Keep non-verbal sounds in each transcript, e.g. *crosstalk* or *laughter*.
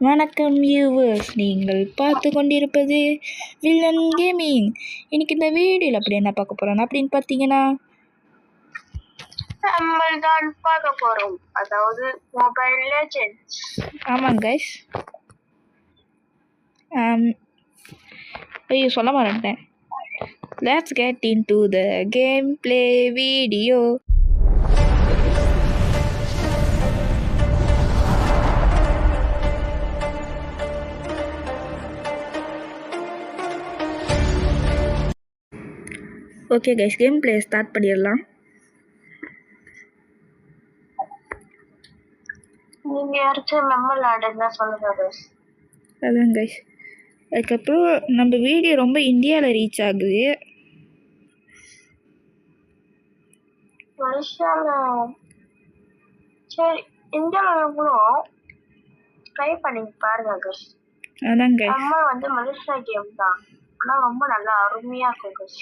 வணக்கம் வியூவர்ஸ் நீங்கள் பார்த்து கொண்டிருப்பது வில்லன் கேமிங் இன்னைக்கு இந்த வீடியோவில் அப்படி என்ன பார்க்க போகிறோம் அப்படின்னு பார்த்தீங்கன்னா நம்ம தான் பார்க்க போறோம். அதாவது மொபைல் லெஜெண்ட்ஸ் ஆமாங்க கைஸ் ஐயோ சொல்ல மாட்டேன் let's get into the game play video okay guys game play start பண்ணிடலாம். நீங்க யாராச்சும் மெம்மல் ஆடுன்னா சொல்லுங்க பஸ் அதான் கைஸ் அதுக்கப்புறம் நம்ம வீடியோ ரொம்ப இந்தியாவில் ரீச் ஆகுது. மலேசியால சரி இந்தியாவில ட்ரை பண்ணி பாருங்க கஸ் அதான் கைஸ் நம்ம வந்து மலேசியா கேம் தான். ஆனா ரொம்ப நல்லா அருமையா இருக்கும் கஸ்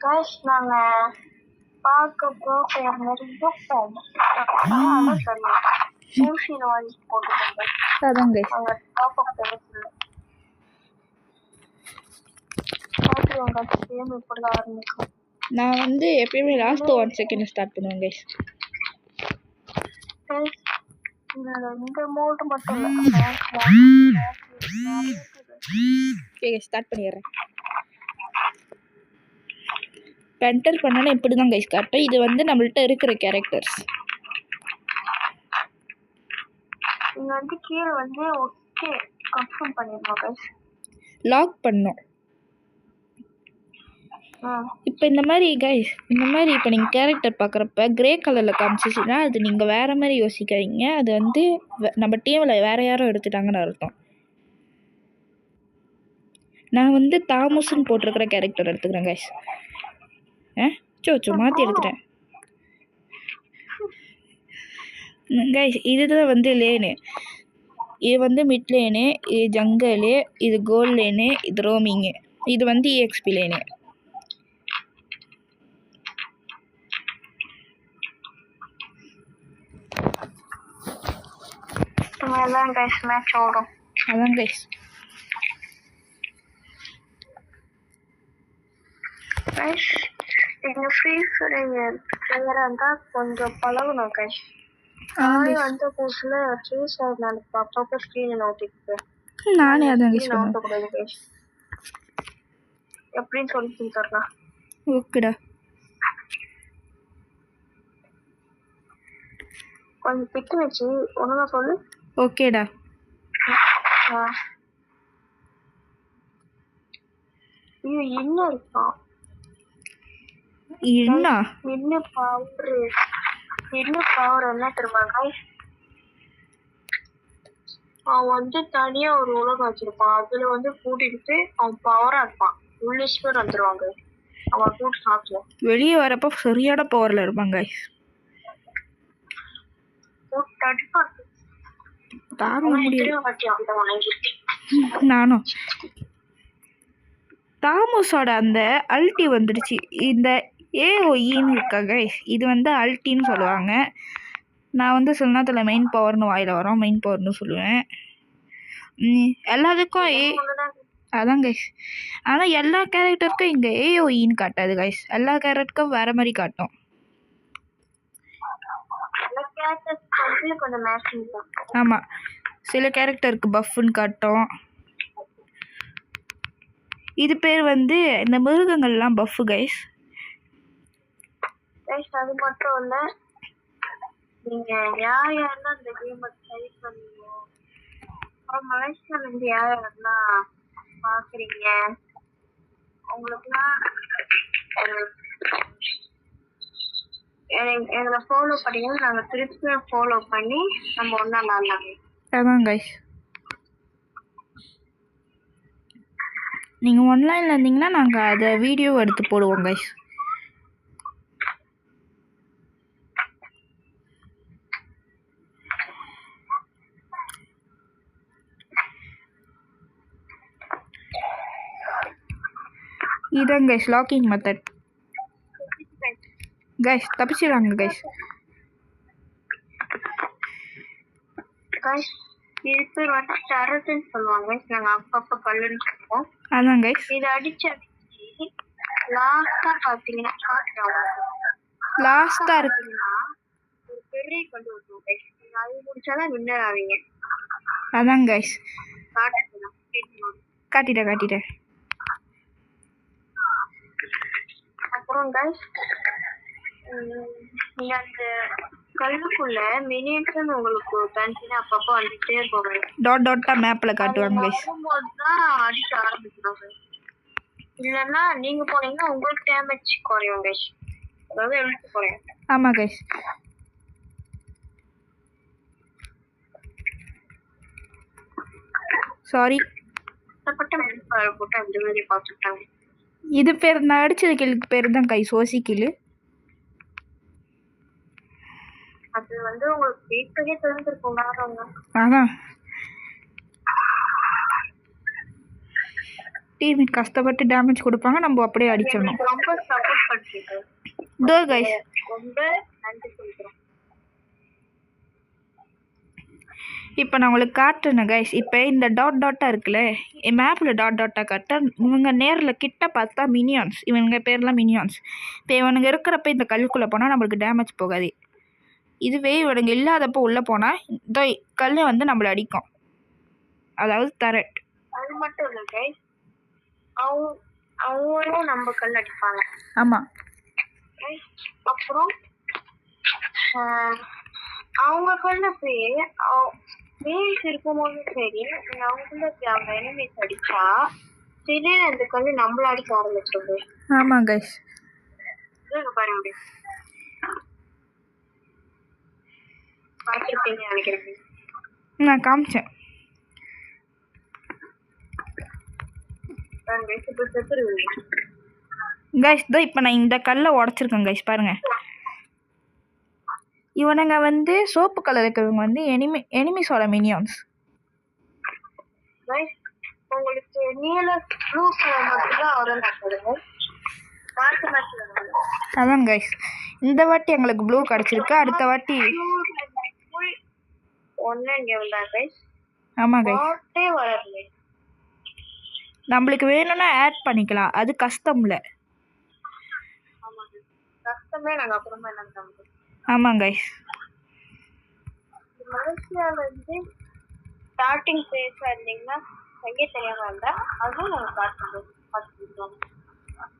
கஸ் நாங்க பார்க்க போக நிறைய ஊசியில வாங்கி போட்டுக்கோங்க அதான் கைஸ் அங்க டாப் அப் நான் வந்து எப்பயுமே லாஸ்ட் ஒன் செகண்ட் ஸ்டார்ட் பண்ணுவேன் கைஸ் இந்த மோடு மட்டும் இல்ல ஸ்டார்ட் பண்ணிடுறேன் இப்போ என்டர் பண்ணனா இப்படி தான் கைஸ் காட்டும் இது வந்து நம்மள்ட்ட இருக்கிற கேரக்டர்ஸ் இங்க வந்து கீழே வந்து ஓகே கன்ஃபார்ம் பண்ணிடணும் கைஸ் லாக் பண்ணோம். இப்போ இந்த மாதிரி கைஸ் இந்த மாதிரி இப்போ நீங்கள் கேரக்டர் பார்க்குறப்ப கிரே கலரில் காமிச்சிச்சுன்னா அது நீங்கள் வேறு மாதிரி யோசிக்காதீங்க. அது வந்து நம்ம டீமில் வேறு யாரோ எடுத்துட்டாங்கன்னு அர்த்தம். நான் வந்து தாமஸ்ன்னு போட்டிருக்கிற கேரக்டர் எடுத்துக்கிறேன் கைஸ் சோ சோ மாற்றி எடுத்துட்டேன். கைஸ் இதுதான் வந்து லேனு இது வந்து மிட் லேனு இது ஜங்கலு இது கோல் லேனு இது ரோமிங்கு இது வந்து EXP லேனு எல்லாம் கைஸ் மேட்ச் ஓடும். அதான் கைஸ் கைஸ் இந்த ஃப்ரீ ஃபயர் பிளேயரா இருந்தா கொஞ்சம் பழகணும் கைஸ் நானே வந்த புதுசுல ஃப்ரீ ஃபயர் நான் அப்பப்போ ஸ்க்ரீன் நோட்டிக்கு நானே அதான் நோட்டக்கூடாது கைஸ் எப்படின்னு சொல்லி தரலாம் ஓகேடா. கொஞ்சம் பிட்டு வச்சு ஒழுங்கா சொல்லு. ஓகேடா. என்ன இருக்கான் என்ன என்ன பவர் என்ன பவர் என்ன தெரியுமா guys? அவன் வந்து தனியா ஒரு உலகம் வச்சிருப்பான். அதுல வந்து கூட்டிட்டு அவன் பவரா இருப்பான். உள்ளிஸ் பேர் வந்துருவாங்க. அவன் கூட்டு சாப்பிடுவான். வெளியே வரப்போ சரியான பவரில் இருப்பாங்க தாங்க முடியாது. நானும் தாமஸோட அந்த அல்டி வந்துடுச்சு. இந்த ஏஓஇன்னு இருக்கா கைஸ் இது வந்து அல்டின்னு சொல்லுவாங்க. நான் வந்து சில நேரத்தில் மெயின் பவர்னு வாயில் வரோம். மெயின் பவர்னு சொல்லுவேன். எல்லாத்துக்கும் ஏ அதான் கைஸ் ஆனால் எல்லா கேரக்டருக்கும் இங்கே ஏஓஇன்னு காட்டாது கைஸ் எல்லா கேரக்டருக்கும் வேறு மாதிரி காட்டும். ஆமாம் சில கேரக்டருக்கு பஃப்னு காட்டும். இது பேர் வந்து இந்த மிருகங்கள்லாம் பஃப்பு கைஸ் Guys, அது மட்டும் இல்ல. நீங்க யார் யாரெல்லாம் இந்த கேம் ட்ரை பண்ணீங்க? அப்புறம் மலேசியால இருந்து யார் யாரெல்லாம் பாக்குறீங்க? உங்களுக்குலாம் எங்களை ஃபாலோ பண்ணீங்கன்னா நாங்க திருப்பி ஃபாலோ பண்ணி நம்ம ஒன்னா விளாட்லாங்க அதான் கைஸ் நீங்கள் ஒன்லைனில் இருந்தீங்கன்னா நாங்கள் அதை வீடியோ எடுத்து போடுவோம் கைஸ் இதான் கைஸ் லாக்கிங் மெத்தட் கைஸ் தப்பிச்சிடுறாங்க கைஸ் இது பேர் வந்து டரத்துன்னு சொல்லுவாங்க நாங்க அப்பப்ப கல்லுன்னு சொல்லுவோம் அதான் கைஸ் இதை அடிச்சு லாஸ்டா பாத்தீங்கன்னா காட்டுறேன் லாஸ்ட்டாக இருக்கு பாத்தீங்கன்னா ஒரு பெரிய இருக்கும் guys. நீங்க அது முடிச்சாதான் வின்னர் ஆவீங்க அதான் கைஸ் காட்டிட்டேன் காட்டிட்டேன் அப்புறம் guys நீங்க அந்த கல்லுக்குள்ள மினியன்ஸ் உங்களுக்கு தனித்தனி அப்பப்போ வந்துட்டே போவேன் டாட் டாட்டாக மேப்பில் காட்டுவாங்க கைஸ் தான் அடிக்க guys. இல்லைன்னா நீங்க போனீங்கன்னா உங்களுக்கு டேமேஜ் குறையும் guys. அதாவது எழுத்து குறையும். ஆமாம் கைஸ் சாரி போட்டு அந்த மாதிரி பார்த்துட்டாங்க இது பேர் நான் அடிச்சது கிளுக்கு பேர் தான் கை சோசி கிளு அது வந்து உங்களுக்கு கேட்கவே தெரிஞ்சிருக்கும் வேறவங்க அதான். டீம் கஷ்டப்பட்டு டேமேஜ் கொடுப்பாங்க நம்ம அப்படியே அடிச்சிடணும். ரொம்ப சப்போர்ட் பண்ணிட்டு கைஸ் ரொம்ப நன்றி சொல்கிறோம் இப்போ நான் உங்களுக்கு காட்டுறேன் கைஸ் இப்போ இந்த டாட் டாட்டாக இருக்குல்ல மேப்பில் டாட் டாட்டாக காட்ட இவங்க நேரில் கிட்ட பார்த்தா மினியான்ஸ் இவங்க பேர்லாம் மினியான்ஸ் இப்போ இவனுங்க இருக்கிறப்ப இந்த கல்லுக்குள்ளே போனால் நம்மளுக்கு டேமேஜ் போகாது. இதுவே இவனுங்க இல்லாதப்போ உள்ளே போனால் இந்த கல் வந்து நம்மளை அடிக்கும். அதாவது தரட் அது மட்டும் இல்லை கைஸ் அவங்க அவங்களும் நம்ம கல் அடிப்பாங்க. ஆமாம்? அப்புறம் அவங்க கல்ல போய் வேல்ஸ் இருக்கும்போது சரி நீங்க அவங்களுக்கு அவங்க எனிமீஸ் அடிச்சா திடீர்னு அந்த கல்லு நம்மள அடிக்க ஆரம்பிச்சிருது. ஆமாம் கைஸ் பாருங்க. பார்த்துருப்பீங்க நினைக்கிறேன். நான் காமிச்சேன். பாருங்க இப்போ கைஸ் இதோ இப்போ நான் இந்த கல்லை உடச்சிருக்கேன் கைஸ் பாருங்கள் இவனுங்க வந்து சோப்பு கலர் இருக்கிறவங்க வந்து எனிமி எனிமிஸோட மினியான்ஸ் உங்களுக்கு நீல ப்ளூ கலர் மட்டும்தான் வருவாங்க அதான் கைஸ் இந்த வாட்டி எங்களுக்கு ப்ளூ கிடச்சிருக்கு. அடுத்த வாட்டி ஆமாம் கைஸ் நம்மளுக்கு வேணும்னா ஆட் பண்ணிக்கலாம். அது கஷ்டம்ல ஆமாங்க கஷ்டமே நாங்க அப்புறமா என்ன ஆமாம் கைஸ் மலேசியால இருந்து ஸ்டார்டிங் ஃபேஸா இருந்தீங்கன்னா எங்கே தெரியாம இருந்தா அதுவும் நாங்க பார்த்து பார்த்துருக்கோம்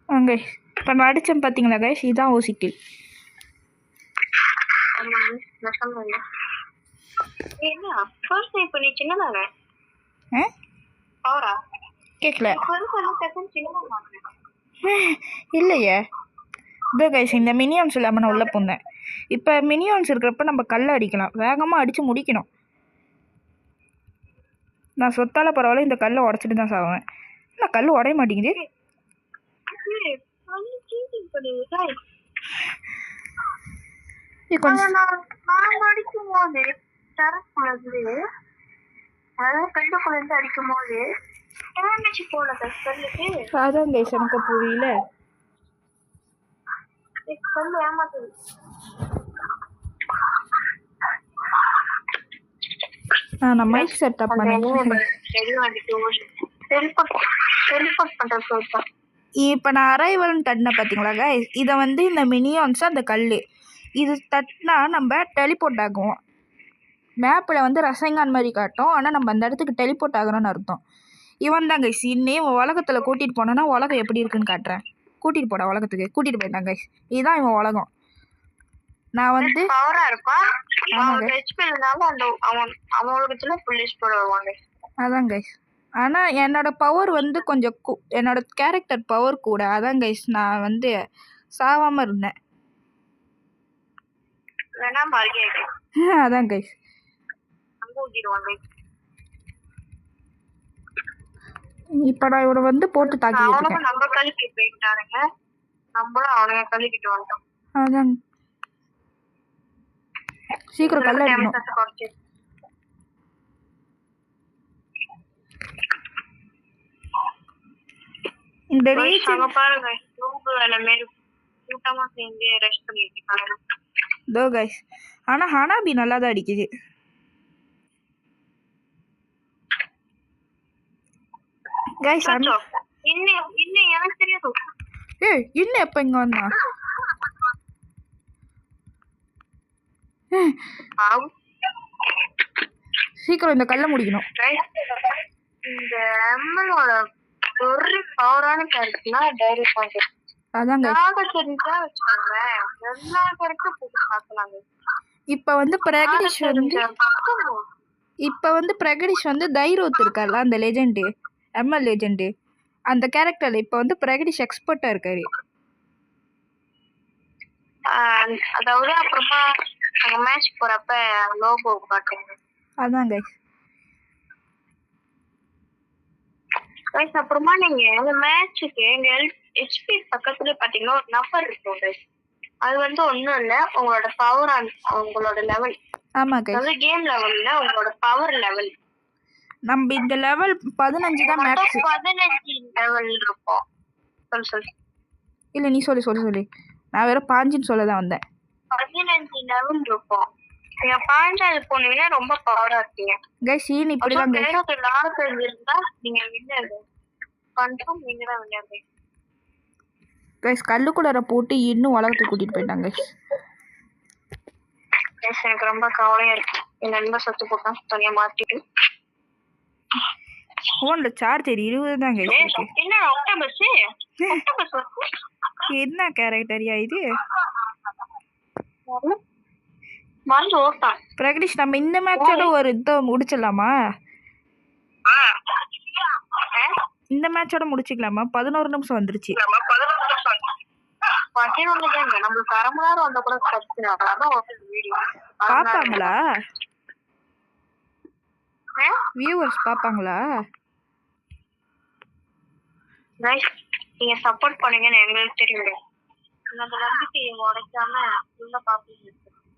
ஆ கைஸ் இப்போ நான் அடித்தேன் பார்த்தீங்களா கைஸ் இதுதான் ஓசிக்கில் கேட்கல இல்லையே. இதோ கைஸ் இந்த மினியான்ஸ் இல்லாமல் நான் உள்ளே போந்தேன் இப்போ மினியான்ஸ் இருக்கிறப்ப நம்ம கல்லை அடிக்கலாம். வேகமாக அடித்து முடிக்கணும். நான் சொத்தால பரவாயில்ல இந்த கல்லை உடச்சிட்டு தான் சாவேன். நான் கல் உடைய மாட்டேங்குது? அதான் கைஸ் எனக்கு புரியல. கல் ஏமாத்துது நான் மைக் செட்டப் பண்ணேன். இப்போ நான் அரைவல்னு தட்டின பார்த்தீங்களா கைஸ் இதை வந்து இந்த மினியான்ஸ் அந்த கல் இது தட்டினா நம்ம டெலிபோர்ட் ஆகுவோம். மேப்பில் வந்து ரசங்கான் மாதிரி காட்டும். ஆனால் நம்ம அந்த இடத்துக்கு டெலிபோர்ட் ஆகிறோம்னு அர்த்தம். இவன் தான் கைஸ் இன்னும் உலகத்தில் கூட்டிகிட்டு போனோன்னா உலகம் எப்படி இருக்குன்னு காட்டுறேன். கூட்டிகிட்டு போடா உலகத்துக்கு. கூட்டிகிட்டு போயிட்டான் கைஸ் இதுதான் இவன் உலகம். நான் வந்து பவரா இருப்பான் அதான் கைஸ் ஆனால் என்னோட பவர் வந்து கொஞ்சம் என்னோட கேரக்டர் பவர் கூட. அதான் கைஸ் நான் வந்து சாவாமல் இருந்தேன். *laughs* அதான் கைஸ் அங்க ஊதிடுவாங்க இப்போ நான் இவனை வந்து போட்டு அவனுக்கும் நம்ம கழுக்கி போயிட்டானுங்க. நம்மளும் அவனுங்க கழுக்கிட்டு வந்தோம் அதான். சீக்கிரம் கல்ல அடிக்கணும். டேமேஜ் குறைச்சி இந்த ரீச் அங்க பாருங்க நூறு வேலை கூட்டமா சேர்ந்து ரெஸ்ட் பண்ணிட்டு இருக்காங்க. தோ கைஸ் ஆனால் ஹனாபி நல்லா தான் அடிக்குது. கைஸ் இன்னும் இன்னும் எனக்கு தெரியாது. ஏய் இன்னும் எப்போ இங்கே வந்தான். சீக்கிரம் இந்த கல்லை முடிக்கணும். இந்த எம்மனோட ஒரு பவரான கேரக்டர்னா டைரி பாயிண்ட் வச்சுக்கோங்களேன். எல்லா கேரக்டரும் போட்டு பார்க்கலாங்க. இப்போ வந்து பிரகடிஷ் வந்து இப்போ வந்து பிரகடிஷ் வந்து தைரோத் இருக்கார்ல அந்த லெஜெண்டு எம்எல் லெஜெண்டு அந்த கேரக்டரில் இப்போ வந்து பிரகடிஷ் எக்ஸ்பர்ட்டாக இருக்காரு. அதாவது அப்புறமா நாங்க மேட்ச் போறப்ப லோகோ காட்டுங்க அதான் கைஸ் Guys, அப்புறமா நீங்க இந்த மேட்சுக்கு எங்க ஹெச்பி பக்கத்துல பாத்தீங்கன்னா ஒரு நம்பர் இருக்கும் guys. அது வந்து ஒண்ணும் இல்ல உங்களோட பவர் உங்களோட லெவல் ஆமாம் கைஸ் அதாவது கேம் லெவல்ல உங்களோட பவர் லெவல் நம்ம இந்த லெவல் பதினஞ்சு தான் மேக்ஸ் பதினஞ்சு லெவல் இருக்கும் சொல்லு சொல்லு. இல்லை நீ சொல்லு சொல்லு சொல்லு. நான் வெறும் பாஞ்சுன்னு சொல்ல தான் வந்தேன். பதினஞ்சு லெவல் இருக்கும் நீங்க பாஞ்சாவது போனீங்கன்னா ரொம்ப பவரா இருக்கீங்க கைஸ் ஈன் இப்படி தான் கைஸ் பேர் இருந்தா நீங்க வின்னர் கன்ஃபார்ம் நீங்க தான் வின்னர் கைஸ் கல்லுக்குள்ளார போட்டு இன்னும் உலகத்துக்கு கூட்டிகிட்டு போயிட்டாங்க கைஸ் எனக்கு ரொம்ப கவலையா இருக்கு. என் நண்பர் சத்து போட்டான் தனியா மாத்திட்டு. ஃபோனில் சார்ஜர் இருபது தான் என்ன கேரக்டரியா இது? பிரகடிஷ் நம்ம இந்த மேட்சோட ஒரு இதை முடிச்சிடலாமா? இந்த மேட்சோட முடிச்சிக்கலாமா? பதினோரு நிமிஷம் வந்துருச்சு. பதினொன்று கேங்க நம்மளுக்கு அரை மணி நேரம் வந்தா கூட பிரச்சனை இல்லை. அதான் ஒரு வீடியோ பார்ப்பாங்களா வியூவர்ஸ் பார்ப்பாங்களா கைஸ் நீங்க சப்போர்ட் பண்ணீங்கன்னு எங்களுக்கு தெரியுங்க. அந்த நம்பிக்கையை உடைக்காம ஃபுல்லா பாப்பீங்க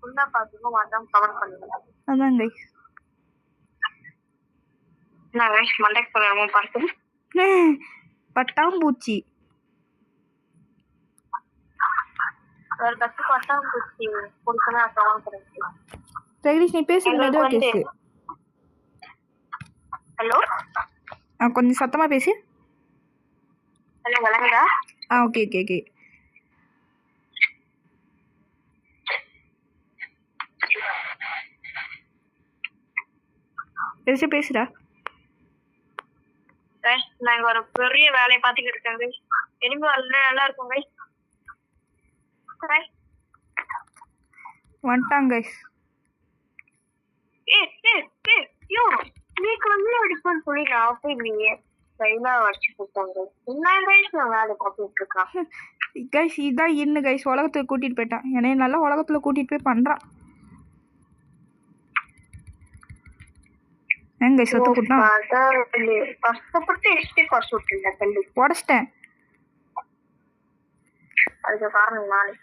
ஃபுல்லா பாத்துங்க மறக்காம கமெண்ட் பண்ணுங்க. அதான் கைஸ் நான் கைஸ் மண்டைக்கு போகிறோம் பார்த்து பட்டாம்பூச்சி. ஒரு கத்து பட்டாம் பூச்சி கொடுக்கணும் கமெண்ட் பண்ணுங்க. பிரகடிஷ் நீ மெதுவாக வந்து- பேசு ஹலோ? ஆ கொஞ்சம் சத்தமாக பேசு. ஆ ஓகே ஓகே ஓகே. பேசு பேசுடா. நாங்க ஒரு பெரிய வேலையை பார்த்துக்கிட்டு இருக்கேன் எலும்பு வரல நல்லா இருக்கும் கைஸ் வந்துட்டாங்க கைஸ் ஏ ஏ ஏ யோ நீக்கு வந்து அடிப்போம் சொல்லி நான் போய் கையில வச்சு கொடுத்தாங்க என்ன கைஸ் நான் வேலை பார்த்துட்டு இருக்கான் கைஸ் *laughs* இதான் இன்னு கைஸ் உலகத்துக்கு கூட்டிகிட்டு போயிட்டான். என்னைய நல்லா உலகத்தில் கூட்டிகிட்டு போய் பண்ணுறான் ஏங்க கைஸ் சத்து கூட்டினா கஷ்டப்பட்டு எஸ்டி காசு விட்டுருந்தேன் கல்லு உடச்சிட்டேன். அதுக்கு காரணம் நானே.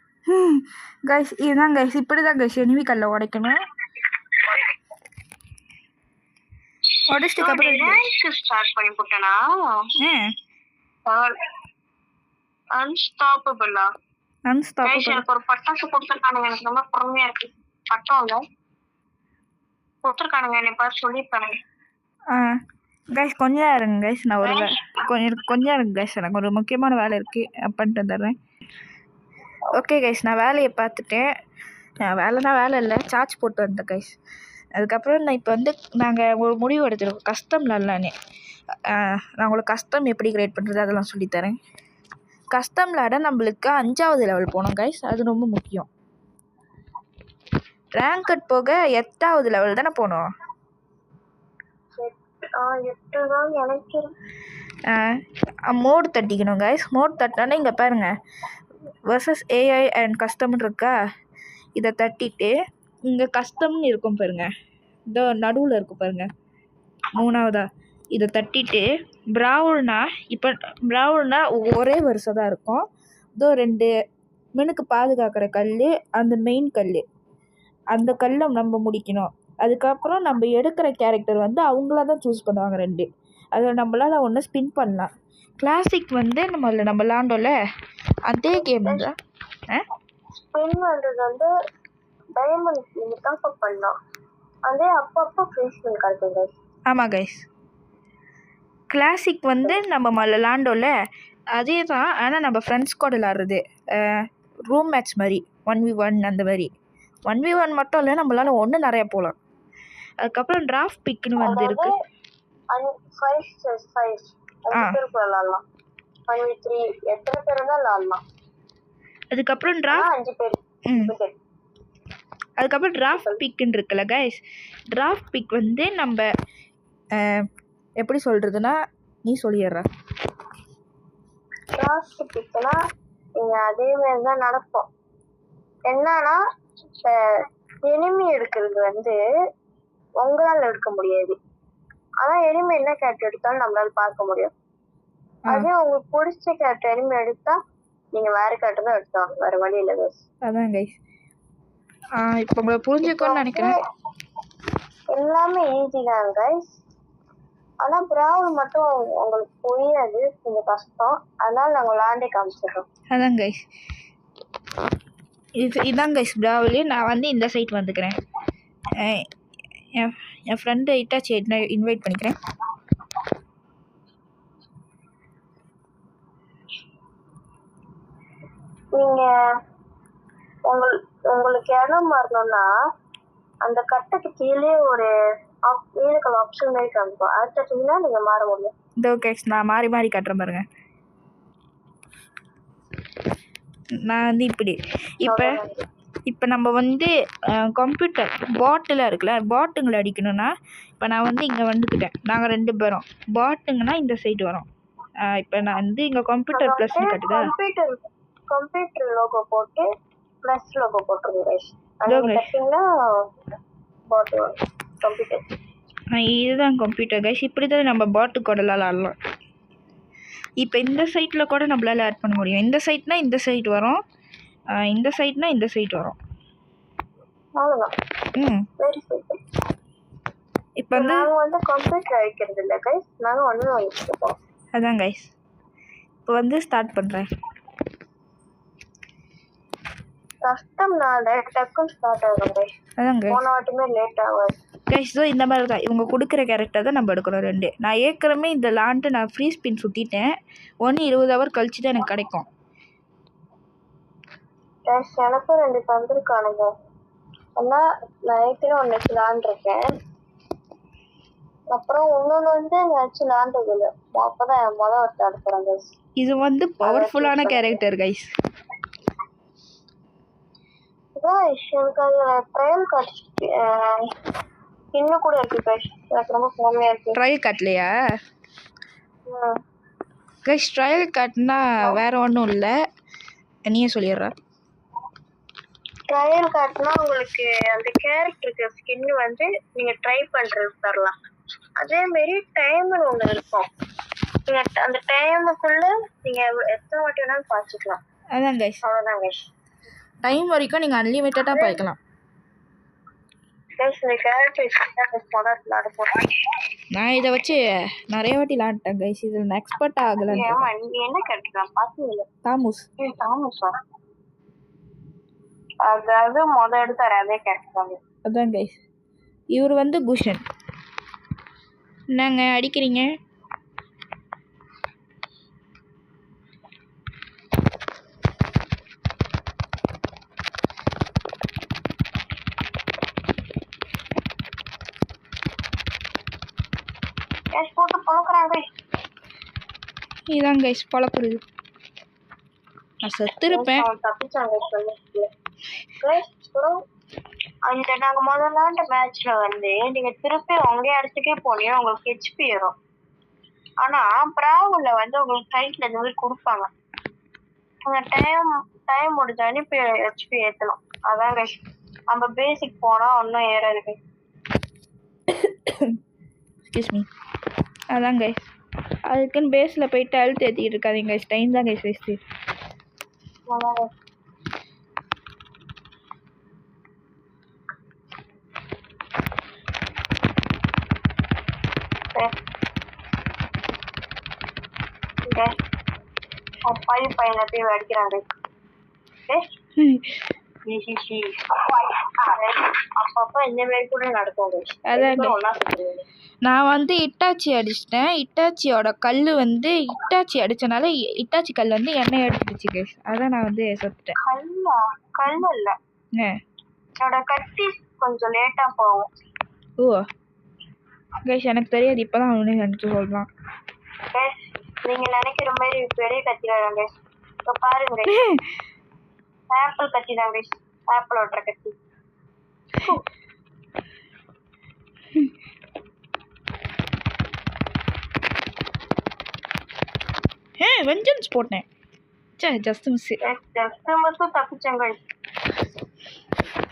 கைஸ் *laughs* இதுதான் கைஸ் இப்படி தான் கைஸ் எனிமி கல்லை உடைக்கணும். உடச்சிட்டுக்கு அப்புறம் ஸ்டார்ட் பண்ணி போட்டேனா? அன்ஸ்டாப்பபிளா அன்ஸ்டாப்பபிள் எனக்கு ஒரு பட்டாசு கொடுத்துருக்கானுங்க. எனக்கு ரொம்ப பொறுமையா இருக்கு. பட்டம் இல்ல. கொடுத்துருக்கானுங்க. என்னை பார்த்து சொல்லியிருக்கானுங்க. கைஸ் கொஞ்ச நேரம் இருங்க கைஸ் நான் ஒரு கொஞ்சம் கொஞ்சம் இருங்க கைஸ் எனக்கு ஒரு முக்கியமான வேலை இருக்குது பண்ணிட்டு வந்துடுறேன். ஓகே கைஸ் நான் வேலையை பார்த்துட்டேன். வேலைனா வேலை இல்லை. சார்ஜ் போட்டு வந்தேன் கைஸ் அதுக்கப்புறம் நான் இப்போ வந்து நாங்கள் ஒரு முடிவு எடுத்துருக்கோம். கஸ்டம் விளாட்லான்னு நான் உங்களுக்கு கஸ்டம் எப்படி கிரியேட் பண்ணுறது அதெல்லாம் சொல்லித்தரேன் கஸ்டம் விளாட நம்மளுக்கு அஞ்சாவது லெவல் போகணும் கைஸ் அது ரொம்ப முக்கியம். ரேங்கட் போக எட்டாவது லெவல் தானே போகணும் மோட் தட்டிக்கணும் கைஸ் மோட் தட்டினா இங்கே பாருங்கள் வர்சஸ் ஏஐ அண்ட் கஸ்டம்னு இருக்கா? இதை தட்டிட்டு இங்கே கஸ்டம்னு இருக்கும் பாருங்க. இந்த நடுவில் இருக்கும் பாருங்கள் மூணாவதா. இதை தட்டிட்டு ப்ராவுல்னா இப்போ ப்ராவுல்னா ஒரே வருஷம் தான் இருக்கும். இதோ ரெண்டு மினுக்கு பாதுகாக்கிற கல் அந்த மெயின் கல் அந்த கல்லை நம்ம முடிக்கணும். அதுக்கப்புறம் நம்ம எடுக்கிற கேரக்டர் வந்து அவங்களா தான் சூஸ் பண்ணுவாங்க ரெண்டு. அதில் நம்மளால் ஒன்று ஸ்பின் பண்ணலாம். கிளாசிக் வந்து நம்ம அதில் நம்ம விளாண்டோம்ல அதே கேம் தான். ஆ? ஸ்பின் பண்ணுறது வந்து டைமண்ட் பண்ணலாம் அதே அப்பப்போ ஸ்பின் கிடைக்கும் guys. ஆமாம் கைஸ் கிளாசிக் வந்து நம்ம விளாண்டோம்ல அதே தான் ஆனால் நம்ம ஃப்ரெண்ட்ஸ் கூட விளாட்றது ரூம் மேட்ச் மாதிரி ஒன் வி ஒன் அந்த மாதிரி. ஒன் வி ஒன் மட்டும் இல்லை நம்மளால ஒன்று நிறையா போகலாம் அதுக்கப்புறம் டிராஃப்ட் பிக்னு வந்து இருக்கு. அதுக்கப்புறம் டிராஃப்ட் அஞ்சு பேர். அதுக்கப்புறம் டிராஃப்ட் பிக்குன்னு இருக்குல்ல கைஸ் டிராஃப்ட் பிக் வந்து நம்ம எப்படி சொல்கிறதுனா நீ சொல்லிடுற. லாஸ்ட் பிக்னா அதே மாதிரி தான் நடப்போம். என்னன்னா எனிமி எடுக்கிறது வந்து உங்களால எடுக்க முடியாது. ஆனா எனிமி என்ன கேரக்டர் எடுத்தாலும் நம்மளால பார்க்க முடியும். அதே உங்களுக்கு பிடிச்ச கேரக்டர் எனிமி எடுத்தா நீங்க வேற கேரக்டர் தான் எடுத்தாங்க வேற வழி இல்லை. அதான் கைஸ் இப்போ உங்களை புரிஞ்சுக்கோன்னு நினைக்கிறேன். எல்லாமே ஈஸி தான் கைஸ் ஆனா பிராவல் மட்டும் உங்களுக்கு புரியாது. கொஞ்சம் கஷ்டம். அதனால நாங்க விளாண்டே காமிச்சிடுறோம். அதான் கைஸ் இது இதான் கைஸ் பிராவலி நான் வந்து இந்த சைட் வந்துக்கிறேன். என் என் ஃப்ரெண்டு இட்டாச்சி இன்வைட் பண்ணிக்கிறேன். நீங்க உங்கள் உங்களுக்கு இடம் மாறணும்னா அந்த கட்டுக்கு கீழே ஒரு கலர் ஆப்ஷன் மாதிரி காமிக்கும் அது தட்டிங்கன்னா நீங்க மாற முடியும். இந்த கைஸ் நான் மாறி மாறி கட்டுறேன் பாருங்க. நான் வந்து இப்படி. இப்போ இப்போ நம்ம வந்து கம்ப்யூட்டர் பாட்டில் இருக்குல்ல பாட்டுங்களை அடிக்கணும்னா இப்போ நான் வந்து இங்கே வந்துக்கிட்டேன் நாங்கள் ரெண்டு பேரும். பாட்டுங்கன்னா இந்த சைடு வரோம். இப்போ நான் வந்து இங்கே கம்ப்யூட்டர் ப்ளஸ்னு கட்டுதா? கம்ப்யூட்டர் கம்ப்யூட்டர் லோகோ போட்டு ப்ளஸ் லோகோ நீங்க guys. தட்டிங்கன்னா பாட்டு கம்ப்யூட்டர் இதுதான் கம்ப்யூட்டர் கைஸ் இப்படி தான் நம்ம பாட்டு கூடலாம் விளாட்லாம். இப்போ இந்த சைட்டில் கூட நம்மளால ஆட் பண்ண முடியும். இந்த சைட்னா இந்த சைட் வரும். இந்த சைட்னா இந்த சைட் வரும். அவ்வளவுதான். ம். வெரி சிம்பிள் இப்போ வந்து நாங்க வந்து கம்ப்யூட்டர் அழிக்கிறது இல்லை கைஸ் நாங்க ஒன்று வாங்கிட்டு அதான் கைஸ் இப்போ வந்து ஸ்டார்ட் பண்ணுறேன் கஷ்டம்னால டக்குன்னு ஸ்டார்ட். அதான் கைஸ் போன வாட்டியுமே லேட் ஆகும் கைஸ் ஸோ இந்த மாதிரி தான் இவங்க கொடுக்குற கேரக்டர் தான் நம்ம எடுக்கணும் ரெண்டு. நான் ஏற்கனவே இந்த லான்ட்டு நான் ஃப்ரீ ஸ்பின் சுற்றிட்டேன் ஒன்று இருபது ஹவர் கழிச்சு தான் எனக்கு கிடைக்கும். எனக்கும் ரெண்டு தந்திருக்கானுங்க. ஆனா நான் ஏற்கனவே ஒன்று விளாண்டுருக்கேன் அப்புறம் இன்னொன்று வந்து நான் வச்சு விளாண்டது இல்லை அப்பதான் என் மொதல் ஒருத்தர். இது வந்து பவர்ஃபுல்லான கேரக்டர் கைஸ் Guys, எனக்கு அதுல ட்ரையல் காட்சி இன்னும் கூட இருக்கு guys. எனக்கு ரொம்ப பொறுமையா இருக்கு. ட்ரையல் காட்டலையா. கைஸ் ட்ரையல் காட்டினா வேறு ஒன்றும் இல்லை. நீயே சொல்லிடுற. ட்ரையல் காட்டினா உங்களுக்கு அந்த கேரக்டருக்கு ஸ்கின் வந்து நீங்க ட்ரை பண்றது தரலாம் அதே மாதிரி டைமர் ஒன்று இருக்கும். நீங்க ட- அந்த டைமுக்குள்ள நீங்க எவ்வ- எத்தனை வாட்டி வேணாலும் பாய்ச்சிக்கலாம் அதான் கைஸ் அவ்வளோதான் கைஸ் டைம் வரைக்கும் நீங்கள் அன்லிமிட்டடாக பாய்க்கலாம் நான் இதை வச்சு நிறைய வாட்டி விளாண்டேன் கைஸ் இதில் நான் எக்ஸ்பர்ட் நீங்க என்ன பார்த்தது தாமூஸ். தாமஸா அதாவது முத எடுத்தாரு அதே தான். அதான் கைஸ் இவர் வந்து குஷன். என்னங்க அடிக்கிறீங்க கேஷ் போட்டு பழக்கிறாங்க கைஸ் இதான் கைஸ் பழப்புறது நான் செத்துருப்பேன். அந்த நாங்க முதல்ல விளையாண்ட மேட்ச்ல வந்து நீங்க திருப்பி உங்க இடத்துக்கே போனீங்க உங்களுக்கு ஹெச்பி ஏறும். ஆனா பிராவுல வந்து உங்களுக்கு கைட்ல இந்த மாதிரி கொடுப்பாங்க. அந்த டைம் டைம் முடிஞ்சானே இப்போ ஹெச்பி ஏத்தணும். அதான் guys. நம்ம பேசிக் போனா ஒன்றும் ஏறாது. மீ அதான் கைஸ் அதுக்குன்னு பேஸில் போயிட்டு அழுத்து ஏற்றிக்கிட்டு இருக்காதிங்க கைஸ் டைம் தான் கைஸ் வேஸ்ட்டு அதான் பையன் பையனை போய் அடிக்கிறாங்க நான் வந்து இட்டாச்சி அடிச்சிட்டேன். இட்டாச்சியோட கல் வந்து இட்டாச்சி அடிச்சனால இட்டாச்சி கல் வந்து எண்ணெய் எடுத்துடுச்சு கைஸ் அதான் நான் வந்து செத்துட்டேன். கல்லா? கல் இல்ல என்னோட கத்தி கொஞ்சம் லேட்டா போகும். ஓ. கைஸ் எனக்கு தெரியாது. இப்போதான் அவனு எனக்கு guys, நீங்க நினைக்கிற மாதிரி பெரிய கத்தி தான் guys. இப்ப பாருங்க. *laughs* ஆப்பிள் கத்தி தான் guys. ஆப்பிள் ஓட்டுற கத்தி ஏ வெஞ்சன்ஸ் போட்டேன். சே ஜஸ்ட் மிஸ் ஜஸ்ட் மட்டும் தப்பிச்சேன் guys.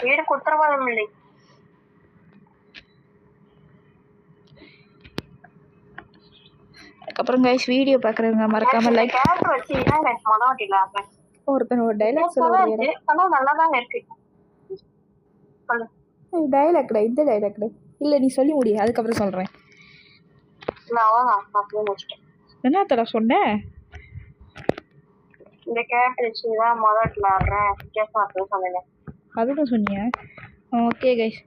வீடு குத்திரவாதம் இல்லை. அதுக்கப்புறம் கைஸ் வீடியோ பார்க்குறவங்க மறக்காம லைக் கேரட் வச்சு ஏன் guys மொத வாட்டில ஆடுறேன். ஒருத்தன் ஒரு டைலாக் சொல்லுவாங்க டைலாக்டா இந்த டைலாக்டா இல்லை நீ சொல்லி முடி. அதுக்கப்புறம் வச்சுட்டேன் என்ன தடவை சொன்னேன்? இந்த கேரட் வச்சு தான் மொத வாட்டில ஆடுறேன் வித்தியாசமா இருக்குன்னு சொன்னேன் அதுவும் சொன்னியா. ஓகே கைஸ்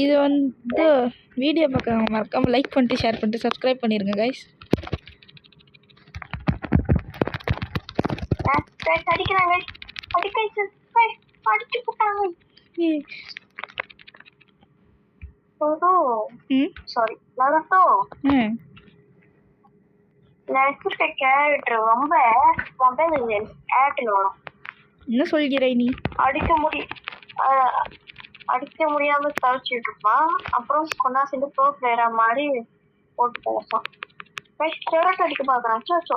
இது வந்து வீடியோ பார்க்குறவங்க மறக்காம லைக் பண்ணிட்டு ஷேர் பண்ணிட்டு சப்ஸ்கிரைப் பண்ணிடுங்க கைஸ் அடிக்கிறாங்க அடிக்க அடிச்சு போட்டாங்க. ஓஹோ ம். சாரி நருட்டோ கேரக்டர் ரொம்ப மொபைல் ஆட்னு வரும் என்ன சொல்கிற நீ? அடிக்க முடி அடிக்க முடியாம தவிச்சிட்டு இருப்பான் அப்புறம் கொண்டா சேர்ந்து ப்ரோ பிளேயரா மாதிரி போட்டு போவான் அடிக்க பாக்குறான் சோ.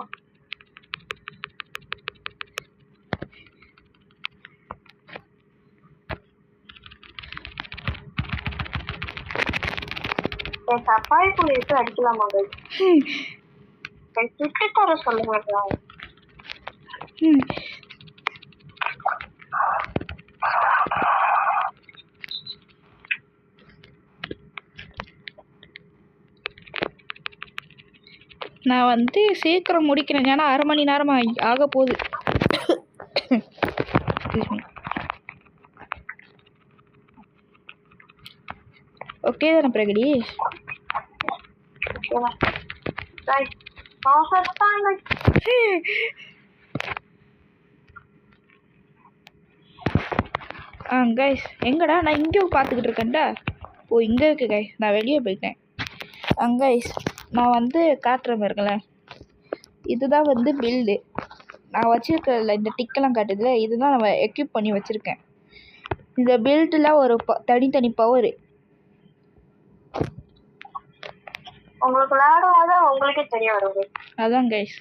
சப்பாய் புள்ளி எடுத்து அடிக்கலாமா? சுட்டு தர சொல்லுங்க guys. ம் நான் வந்து சீக்கிரம் முடிக்கிறேன் ஏன்னா அரை மணி நேரம் ஆகி- போகுது. ஓகே தானே பிரகடீஷ் ஓகேவா ஆ கைஸ் எங்கடா? நான் இங்கே பார்த்துக்கிட்டு இருக்கேன்டா. ஓ இங்கே இருக்கு கைஸ் நான் வெளியே போயிட்டேன். Um, ஆ கைஸ் நான் வந்து காட்டுறேன் பாருங்களேன் இதுதான் வந்து பில்டு நான் வச்சுருக்கல இந்த டிக்கெல்லாம் காட்டுதில்ல இதுதான் நம்ம எக்யூப் பண்ணி வச்சுருக்கேன். இந்த பில்டில் ஒரு ப தனித்தனி பவர் உங்களுக்கு விளையாடும் போது உங்களுக்கே தெரிய வரும். அதான் கைஸ்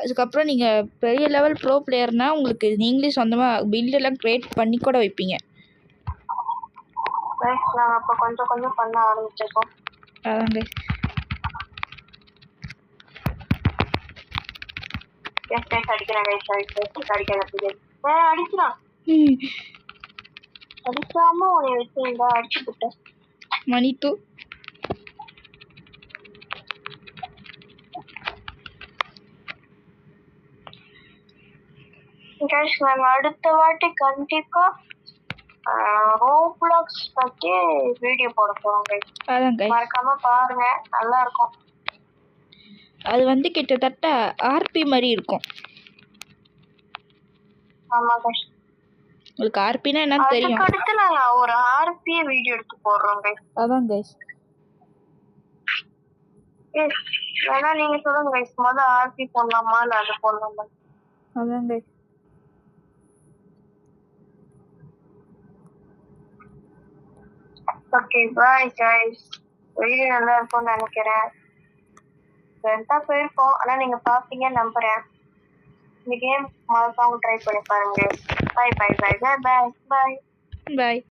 அதுக்கப்புறம் நீங்கள் பெரிய லெவல் ப்ரோ பிளேயர்னால் உங்களுக்கு நீங்களே சொந்தமாக பில்டெல்லாம் க்ரியேட் பண்ணி கூட வைப்பீங்க. Guys, நாங்க அப்ப கொஞ்சம் கொஞ்சம் பண்ண ஆரம்பிச்சிருக்கோம். அதான் கைஸ் அடிக்கிறான் கைஸ் அடிக்கிறான் ஏ அடிக்கிறான் அடிக்காம உன்னை வச்சிருந்தா அடிச்சு விட்டேன். மணி டூ கைஸ் நாங்க அடுத்த வாட்டி கண்டிப்பா ரோப்ளாக்ஸ் பத்தி வீடியோ போட கைஸ் மறக்காம பாருங்க. நல்லா இருக்கும். அது வந்து கிட்டத்தட்ட ஆர்பி மாதிரி இருக்கும். ஆமா கைஸ் உங்களுக்கு ஆர்பினா என்னன்னு அதுக்கு தெரியும். அடுத்து நாங்க ஒரு ஆர்பிய வீடியோ எடுத்து போடுறோம் கைஸ் அதான் கைஸ் வேணா நீங்க சொல்லுங்க கைஸ் முத ஆர்பி போடலாமா? இல்ல அது போடலாமா? அதான் guys okay bye guys video நல்லா இருக்கும்னு நினைக்கிறேன். ரெண்டா போயிருக்கோம். ஆனா நீங்க பாப்பீங்க நம்புறேன். இந்த கேம் மறக்காம ட்ரை பண்ணி பாருங்க. பாய் பாய் பாய் பாய் பாய் பாய் பாய்